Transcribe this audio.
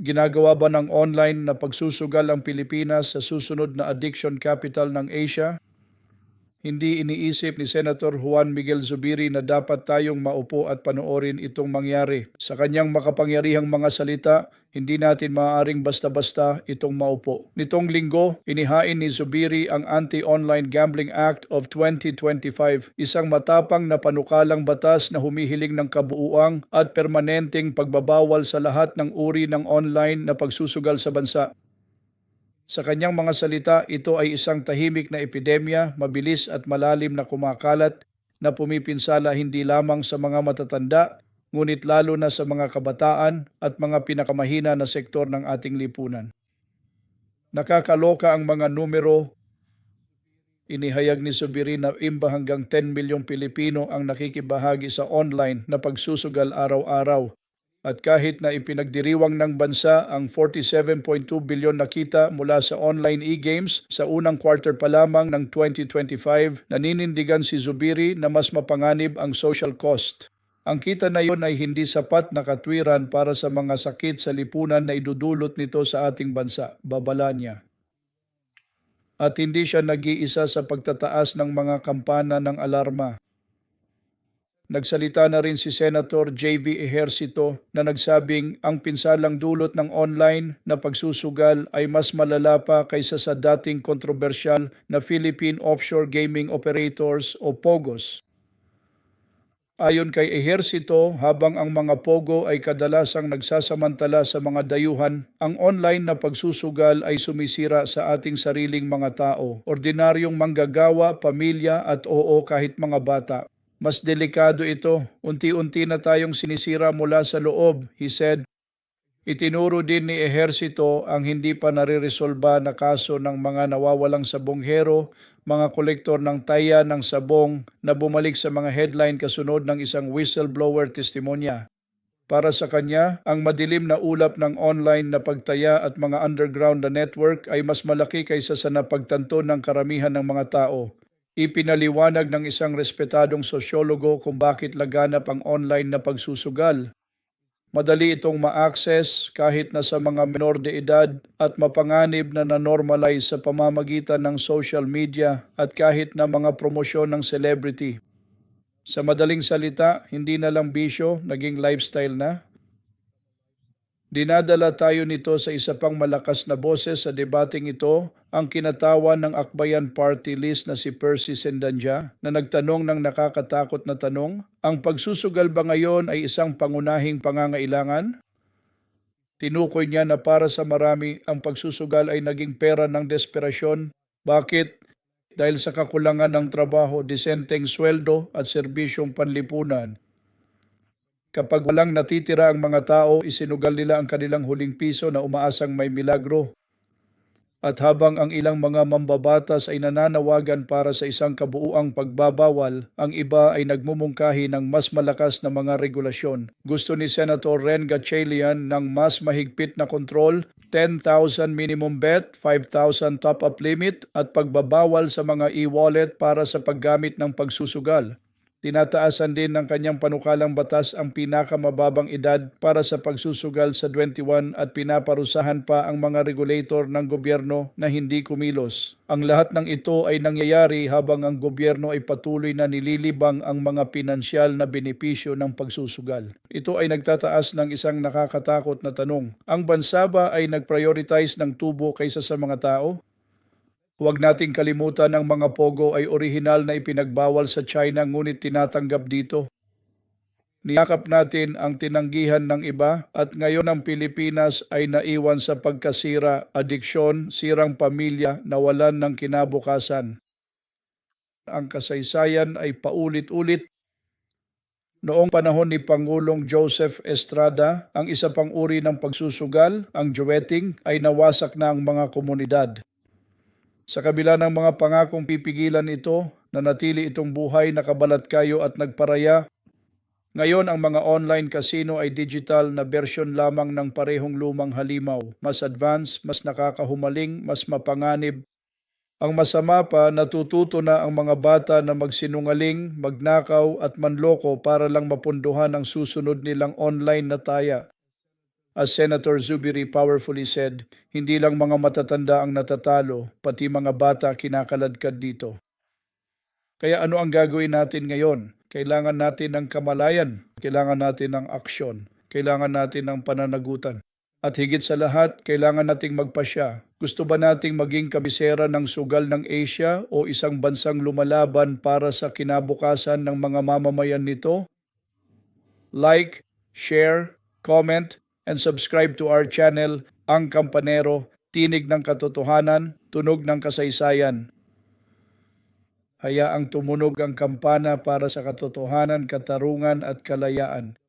Ginagawa ba ng online na pagsusugal ang Pilipinas sa susunod na addiction capital ng Asia? Hindi iniisip ni Senator Juan Miguel Zubiri na dapat tayong maupo at panoorin itong mangyari. Sa kanyang makapangyarihang mga salita, hindi natin maaaring basta-basta itong maupo. Nitong linggo, inihain ni Zubiri ang Anti-Online Gambling Act of 2025, isang matapang na panukalang batas na humihiling ng kabuuang at permanenteng pagbabawal sa lahat ng uri ng online na pagsusugal sa bansa. Sa kanyang mga salita, ito ay isang tahimik na epidemya, mabilis at malalim na kumakalat na pumipinsala hindi lamang sa mga matatanda, ngunit lalo na sa mga kabataan at mga pinakamahina na sektor ng ating lipunan. Nakakaloka ang mga numero. Inihayag ni Subiri na imba hanggang 10 milyong Pilipino ang nakikibahagi sa online na pagsusugal araw-araw at kahit na ipinagdiriwang ng bansa ang 47.2 bilyon na kita mula sa online e-games sa unang quarter pa lamang ng 2025, naninindigan si Zubiri na mas mapanganib ang social cost. Ang kita na iyon ay hindi sapat na katwiran para sa mga sakit sa lipunan na idudulot nito sa ating bansa, babala niya. At hindi siya nag-iisa sa pagtataas ng mga kampana ng alarma. Nagsalita na rin si Senator J.V. Ejercito na nagsabing ang pinsalang dulot ng online na pagsusugal ay mas malala pa kaysa sa dating kontrobersyal na Philippine Offshore Gaming Operators o POGOS. Ayon kay Ejercito, habang ang mga pogo ay kadalasang nagsasamantala sa mga dayuhan, ang online na pagsusugal ay sumisira sa ating sariling mga tao, ordinaryong manggagawa, pamilya at oo kahit mga bata. Mas delikado ito. Unti-unti na tayong sinisira mula sa loob, he said. Itinuro din ni Ehersito ang hindi pa nariresolba na kaso ng mga nawawalang sabonghero, mga kolektor ng taya ng sabong na bumalik sa mga headline kasunod ng isang whistleblower testimonya. Para sa kanya, ang madilim na ulap ng online na pagtaya at mga underground na network ay mas malaki kaysa sa napagtanto ng karamihan ng mga tao. Ipinaliwanag ng isang respetadong sosyologo kung bakit laganap ang online na pagsusugal. Madali itong ma-access kahit na sa mga menor de edad at mapanganib na na-normalize sa pamamagitan ng social media at kahit na mga promosyon ng celebrity. Sa madaling salita, hindi na lang bisyo, naging lifestyle na. Dinadala tayo nito sa isa pang malakas na boses sa debating ito, ang kinatawan ng Akbayan Party List na si Percy Sendanja na nagtanong ng nakakatakot na tanong, ang pagsusugal ba ngayon ay isang pangunahing pangangailangan? Tinukoy niya na para sa marami ang pagsusugal ay naging pera ng desperasyon. Bakit? Dahil sa kakulangan ng trabaho, disenteng sweldo at serbisyong panlipunan, Kapag walang natitira ang mga tao, isinugal nila ang kanilang huling piso na umaasang may milagro. At habang ang ilang mga mambabatas ay nananawagan para sa isang kabuuang pagbabawal, ang iba ay nagmumungkahi ng mas malakas na mga regulasyon. Gusto ni Senator Ren Gatchalian ng mas mahigpit na kontrol, 10,000 minimum bet, 5,000 top-up limit at pagbabawal sa mga e-wallet para sa paggamit ng pagsusugal. Tinataasan din ng kanyang panukalang batas ang pinakamababang edad para sa pagsusugal sa 21 at pinaparusahan pa ang mga regulator ng gobyerno na hindi kumilos. Ang lahat ng ito ay nangyayari habang ang gobyerno ay patuloy na nililibang ang mga pinansyal na benepisyo ng pagsusugal. Ito ay nagtataas ng isang nakakatakot na tanong. Ang bansa ba ay nag-prioritize ng tubo kaysa sa mga tao? Huwag nating kalimutan ang mga pogo ay orihinal na ipinagbawal sa China ngunit tinatanggap dito. Niyakap natin ang tinanggihan ng iba at ngayon ang Pilipinas ay naiwan sa pagkasira, adiksyon, sirang pamilya, nawalan ng kinabukasan. Ang kasaysayan ay paulit-ulit Noong panahon ni Pangulong Joseph Estrada, ang isa pang uri ng pagsusugal, ang duetting, ay nawasak na ang mga komunidad. Sa kabila ng mga pangakong pipigilan ito, nanatili itong buhay na kabalat kayo at nagparaya. Ngayon ang mga online casino ay digital na version lamang ng parehong lumang halimaw. Mas advanced, mas nakakahumaling, mas mapanganib. Ang masama pa, natututo na ang mga bata na magsinungaling, magnakaw at manloko para lang mapunduhan ang susunod nilang online na taya. As Senator Zubiri powerfully said, hindi lang mga matatanda ang natatalo, pati mga bata kinakaladkad dito. Kaya ano ang gagawin natin ngayon? Kailangan natin ng kamalayan, kailangan natin ng aksyon, kailangan natin ng pananagutan. At higit sa lahat, kailangan nating magpasya. Gusto ba nating maging kabisera ng sugal ng Asia o isang bansang lumalaban para sa kinabukasan ng mga mamamayan nito? Like, share, comment, and subscribe to our channel, Ang Kampanero, Tinig ng Katotohanan, Tunog ng Kasaysayan. Hayaang tumunog ang kampana para sa katotohanan, katarungan at kalayaan.